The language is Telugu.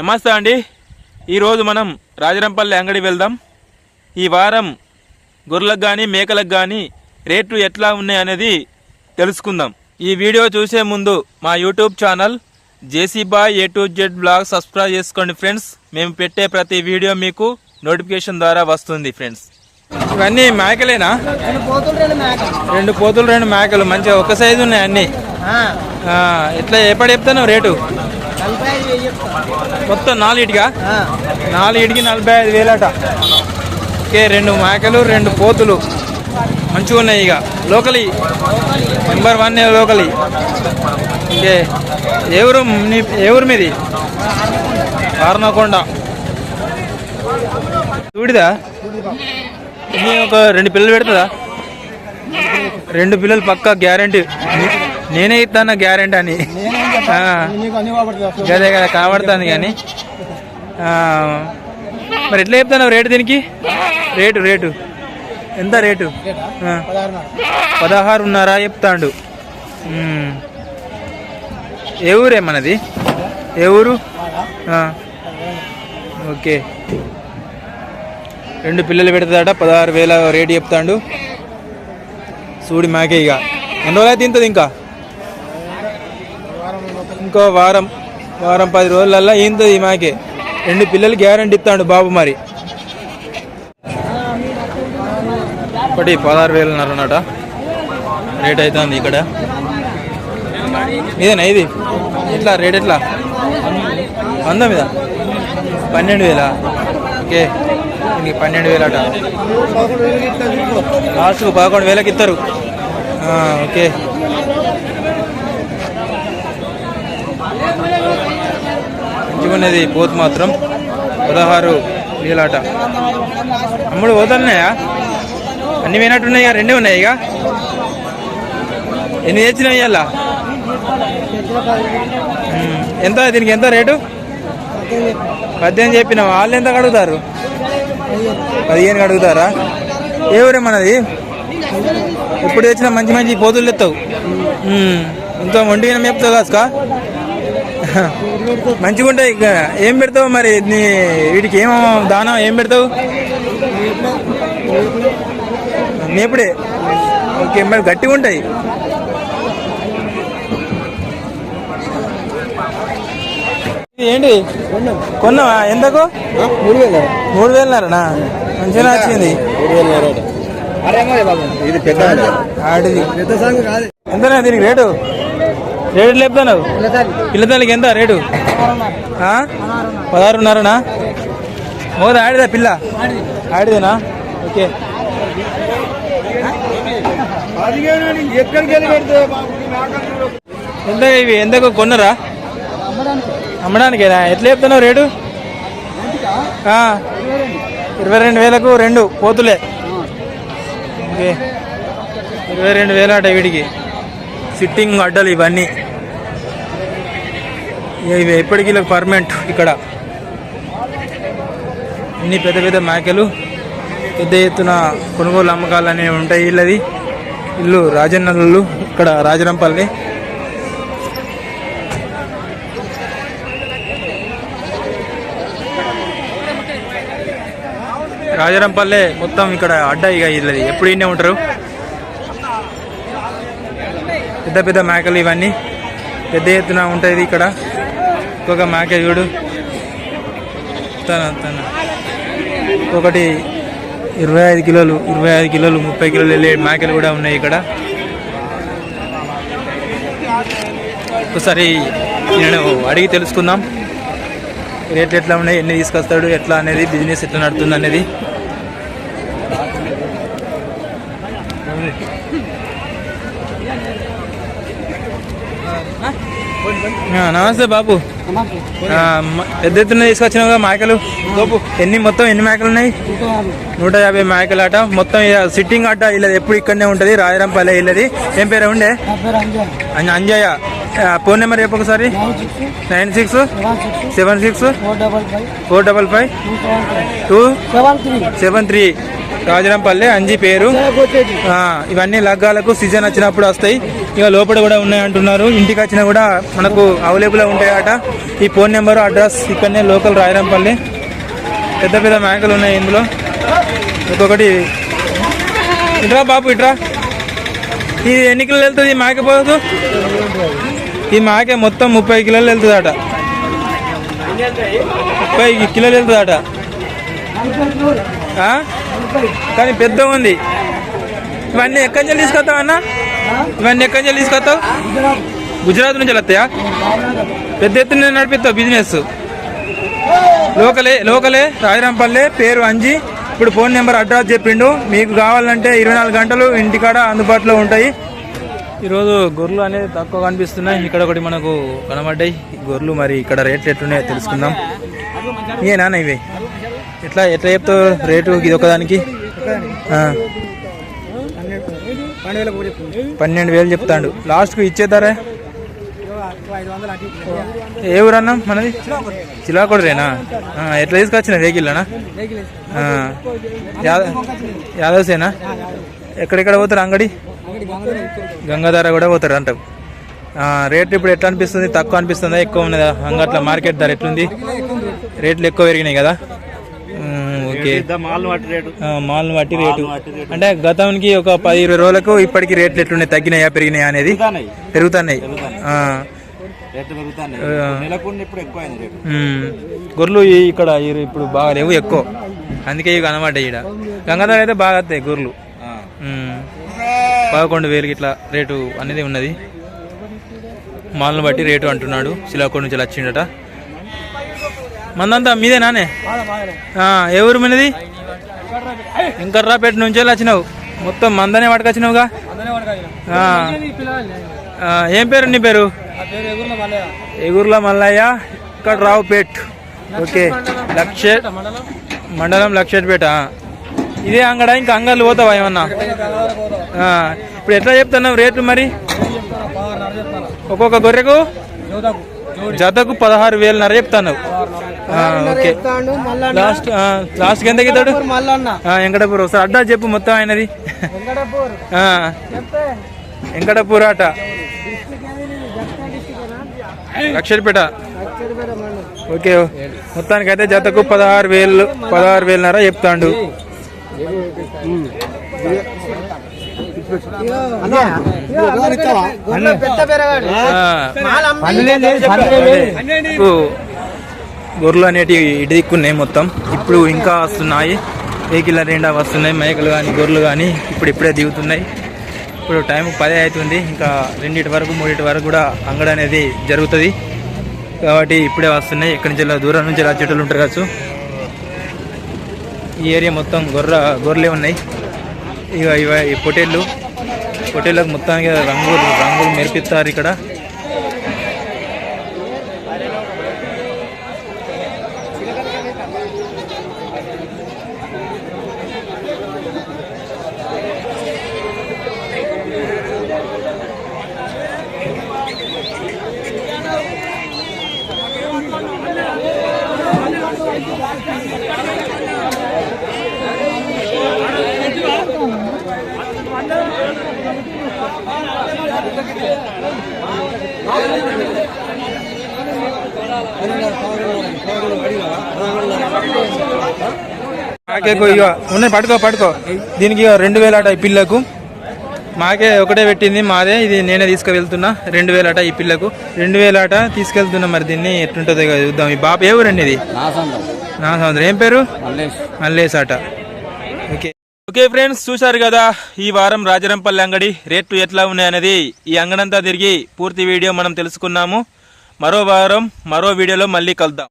నమస్తే అండి. ఈరోజు మనం రాజరంపల్లి అంగడి వెళ్దాం. ఈ వారం గొర్రెలకు కానీ మేకలకు కానీ రేట్లు ఎట్లా ఉన్నాయి అనేది తెలుసుకుందాం. ఈ వీడియో చూసే ముందు మా YouTube channel JC boy A to Z blog subscribe చేసుకోండి ఫ్రెండ్స్. మేము పెట్టే ప్రతి వీడియో మీకు నోటిఫికేషన్ ద్వారా వస్తుంది ఫ్రెండ్స్. ఇవన్నీ మేకలేనా? రెండు పోతులు రెండు మేకలు. మంచిగా ఒక సైజు ఉన్నాయి అన్నీ. ఎట్లా ఎప్పుడు చెప్తాను రేటు? మొత్తం నాలుగిటిగా నాలుగిటికి నలభై ఐదు వేలట. ఓకే రెండు మేకలు రెండు పోతులు. మంచిగా ఉన్నాయి ఇక. లోకలి నెంబర్ వన్ లోకలి ఓకే ఏ ఊరు మీది? వారణకొండ చూడిదా? ఒక రెండు పిల్లలు పెడుతుందా? రెండు పిల్లలు పక్కా గ్యారంటీ. నేనే ఇస్తాను గ్యారంటీ అని. గదే కదా కనబడుతుంది కానీ. మరి ఎట్లా చెప్తాను రేటు దీనికి? Rate rate. ఎంత రేటు? పదహారున్నర. పదహారున్నర చెప్తాండు. ఏ ఊరే మనది? ఏ ఊరు? ఓకే. రెండు పిల్లలు పెడతాడట పదహారు వేల రేటు చెప్తాండు. చూడి మాకే ఇక. ఎన్ని రోజులు అయితే తింటుంది ఇంకా? ఇంకో వారం వారం పది రోజులల్లా ఈంతది మాకే. రెండు పిల్లలు గ్యారంటీ ఇస్తాడు బాబు మరి. ఒకటి పదహారు వేలున్నరన్నట రేట్ అవుతుంది ఇక్కడ. ఇదేనా ఇది? ఎట్లా రేట్ ఎట్లా? వంద మీద? పన్నెండు వేలా? ఓకే. దీనికి పన్నెండు వేలట. లాస్ట్కు పదకొండు వేలకి ఇస్తారు. ఆ, ఓకే. మంచిగా ఉన్నది పోతు మాత్రం పదహారు వేలాట అమ్ముడు పోతున్నాయా? అన్ని పోయినట్టున్నాయి ఇక రెండే ఉన్నాయి ఇక. ఎన్ని తెచ్చినాయి ఇవాళ ఎంత దీనికి ఎంత రేటు? పద్దెనిమిది చెప్పిన. వాళ్ళు ఎంత అడుగుతారు పదిహేను అడుగుతారా ఏ ఊరే మనది? ఇప్పుడు తెచ్చిన మంచి మంచి పోతులు తెస్తావు ఇంత ఒంటిగా మేపుతావు కాసుకా? మంచిగా ఉంటాయి. ఇక ఏం పెడతావు మరి? నీ వీటికి ఏమో దానం ఏం పెడతావు? మేపుడే ఓకే మరి గట్టిగా ఉంటాయి. ఏంటి? కొన్నావా? ఎంతకు? మూడు వేలు మూడు వేలన్నారనా మంచిగా వచ్చింది ఆడిది. పెద్ద సాంగ్ కాదు. ఎంతనా దీనికి రేటు? రేటు లేపుతాను పిల్లతల్లికి ఎంత రేటు? పదహారున్నరనా? మోద ఆడిదా పిల్ల? ఆడిదేనా? ఓకే. ఎంత ఇవి? ఎంతకు కొన్నరా? అమ్మడానికేనా? ఎట్లా చెప్తున్నావు రేటు? ఇరవై రెండు వేలకు రెండు పోతులే. ఓకే. ఇరవై రెండు వేలు అట వీడికి. సిట్టింగ్ అడ్డలు ఇవన్నీ. ఇవి ఎప్పటికీ పర్మనెంట్ ఇక్కడ. ఇన్ని పెద్ద పెద్ద మేకలు పెద్ద ఎత్తున కొనుగోలు అమ్మకాలు అనేవి ఉంటాయి వీళ్ళది. ఇల్లు రాజన్నలు ఇక్కడ రాజరంపల్లి. రాజరంపల్లె మొత్తం ఇక్కడ అడ్డ ఇక వీళ్ళది. ఎప్పుడు ఇన్నే ఉంటారు? పెద్ద పెద్ద మేకలు ఇవన్నీ. పెద్ద ఎత్తున ఉంటుంది ఇక్కడ. ఒక్కొక్క మేక చూడు. తన తన. ఒకటి ఇరవై ఐదు కిలోలు ఇరవై ఐదు కిలోలు ముప్పై కిలోలు వెళ్ళే మేకలు కూడా ఉన్నాయి ఇక్కడ. ఒకసారి నేను అడిగి తెలుసుకుందాం. రేట్లు ఎట్లా ఉన్నాయి ఎన్ని తీసుకొస్తాడు ఎట్లా అనేది బిజినెస్ ఎట్లా నడుతుంది అనేది. నమస్తే బాబు. పెద్ద ఎత్తున తీసుకొచ్చినావు కదా మేకలు ఎన్ని మొత్తం ఎన్ని మేకలు ఉన్నాయి? నూట యాభై. మేకలు అట మొత్తం సిట్టింగ్ అట ఇల్లది. ఎప్పుడు ఇక్కడనే ఉంటుంది. రాయరంపల్లె ఇల్లది. ఏం పేరు ఉండే? అంజయ్య. ఫోన్ నెంబర్ చెప్పు ఒకసారి. Nine six seven six four double five four double five two seven three Rajarampalle Anji పేరు. ఇవన్నీ లగ్గాలకు సీజన్ వచ్చినప్పుడు వస్తాయి. ఇక లోపల కూడా ఉన్నాయి అంటున్నారు. ఇంటికి వచ్చినా కూడా మనకు అవైలబుల్ ఉంటాయట. ఈ ఫోన్ నెంబర్ అడ్రస్ ఇక్కడనే లోకల్ రాయరంపల్లి. పెద్ద పెద్ద మేకలు ఉన్నాయి ఇందులో. ఒక్కొక్కటి ఇట్రా బాబు ఇట్రా. ఇది ఎన్ని కిలోలు వెళ్తుంది ఈ మేక పోదు ఈ మేక మొత్తం ముప్పై కిలోలు వెళ్తుందట. ముప్పై కిలోలు వెళ్తుందట. కానీ పెద్ద ఉంది. ఇవన్నీ ఎక్కడి నుంచి తీసుకొస్తావు అన్న? ఇవన్నీ ఎక్కడి నుంచి తీసుకొస్తావు? గుజరాత్ నుంచి వస్తాయా? పెద్ద ఎత్తున నడిపిస్తావు బిజినెస్ లోకలే లోకలే రాజరాంపల్లె పేరు అంజి. ఇప్పుడు ఫోన్ నెంబర్ అడ్రస్ చెప్పిండు. మీకు కావాలంటే ఇరవై నాలుగు గంటలు ఇంటికాడ అందుబాటులో ఉంటాయి. ఈరోజు గొర్రెలు అనేది తక్కువ కనిపిస్తున్నాయి. ఇక్కడ ఒకటి మనకు కనబడ్డాయి. గొర్రెలు మరి ఇక్కడ రేట్లు ఎట్లున్నాయో తెలుసుకుందాం. ఏ నాన్న ఇవి? ఎట్లా ఎట్లా చెప్తావు రేటు? ఇది ఒకదానికి పన్నెండు వేలు చెప్తాడు. లాస్ట్కు ఇచ్చేద్దారా ఏ ఊరన్నా మనది? చిలాకొడరేనా ఎట్లా తీసుకొచ్చిన వెహికల్నా యాదవ్సేనా? ఎక్కడెక్కడ పోతారు అంగడి? గంగాధార కూడా పోతారు అంటావు. రేట్లు ఇప్పుడు ఎట్లా అనిపిస్తుంది? తక్కువ అనిపిస్తుందా? ఎక్కువ ఉన్నదా? అంగట్ల మార్కెట్ ధర ఎట్లుంది? రేట్లు ఎక్కువ పెరిగినాయి కదా. ఓకే. మాల్ని బట్టి రేటు. అంటే గతానికి ఒక పది ఇరవై రోజులకు ఇప్పటికి రేట్లు ఎట్లున్నాయి? తగ్గినాయా పెరిగినాయా అనేది. పెరుగుతున్నాయి. గొర్రెలు ఇక్కడ ఇప్పుడు బాగా లేవు ఎక్కువ. అందుకే ఇవి కనమాట ఈడ. గంగాధర అయితే బాగా వస్తాయి గొర్రెలు. పదకొండు వేలకి ఇట్లా రేటు అనేది ఉన్నది. మాల్ని బట్టి రేటు అంటున్నాడు. శిలాకోడ్ నుంచి వచ్చిండట. మందంతా మీదే నానే? ఏ ఊరు మనది ఇంకర్రాపేట నుంచి వచ్చినావు. మొత్తం మందనే పట్టుకొచ్చినావుగా? ఏం పేరు నీ పేరు? ఎగుర్ల మల్లయ్య ఇక్కడ రావుపేట్ ఓకే. లక్ష మండలం లక్షపేట ఇదే అంగడ ఇంకా అంగళ్ళు పోతావా ఏమన్నా? ఇప్పుడు ఎట్లా చెప్తున్నావు రేట్లు మరి? ఒక్కొక్క గొర్రెకు? జతకు పదహారు వేలున్నర చెప్తాను ఓకే. లాస్ట్ ఆ, లాస్ట్కి ఎంత ఆ, వెంకటపూర్. ఒకసారి అడ్డా చెప్పు మొత్తం ఆయనది. వెంకటపూర్. ఆట. లక్షపేట ఓకే. మొత్తానికి అయితే జతకు పదహారు వేలు పదహారు వేలున్నర చెప్తాండు. పెద్ద గొర్రెలు అనేటివి ఇటు దిక్కున్నాయి మొత్తం. ఇప్పుడు ఇంకా వస్తున్నాయి. వెహికల్ నిండా వస్తున్నాయి. మేకలు కానీ గొర్రెలు కానీ ఇప్పుడు ఇప్పుడే దిగుతున్నాయి. ఇప్పుడు టైం పదే అవుతుంది. ఇంకా రెండింటి వరకు మూడింటి వరకు కూడా అంగడ అనేది జరుగుతుంది. కాబట్టి ఇప్పుడే వస్తున్నాయి. ఇక్కడి నుంచి దూరం నుంచి వచ్చేటోళ్ళు ఉంటారు కావచ్చు. ఈ ఏరియా మొత్తం గొర్రె గొర్రెలే ఉన్నాయి. ఇక ఇవ ఈ పొటేళ్ళు పొటేళ్ళకు మొత్తానికి రంగులు రంగులు మెరిపిస్తారు ఇక్కడ. మాకే ఇక ఉన్నాయి పట్టుకో పట్టుకో. దీనికి రెండు వేల అట ఈ పిల్లకు. మాకే ఒకటే పెట్టింది మాదే ఇది నేనే తీసుకువెళ్తున్నా. రెండు వేల అట ఈ పిల్లకు. రెండు వేల అట తీసుకెళ్తున్నా మరి దీన్ని ఎట్లుంటుందో చూద్దాం. ఈ బాబు ఏ ఊరండి ఇది? నా సముద్రం ఏం పేరు? మల్లేష్. అట ఓకే ఫ్రెండ్స్ చూశారు కదా ఈ వారం రాజరంపల్లి అంగడి రేట్లు ఎట్లా ఉన్నాయనేది ఈ అంగడంతా తిరిగి పూర్తి వీడియో మనం తెలుసుకున్నాము. మరో వారం మరో వీడియోలో మళ్ళీ కలుద్దాం.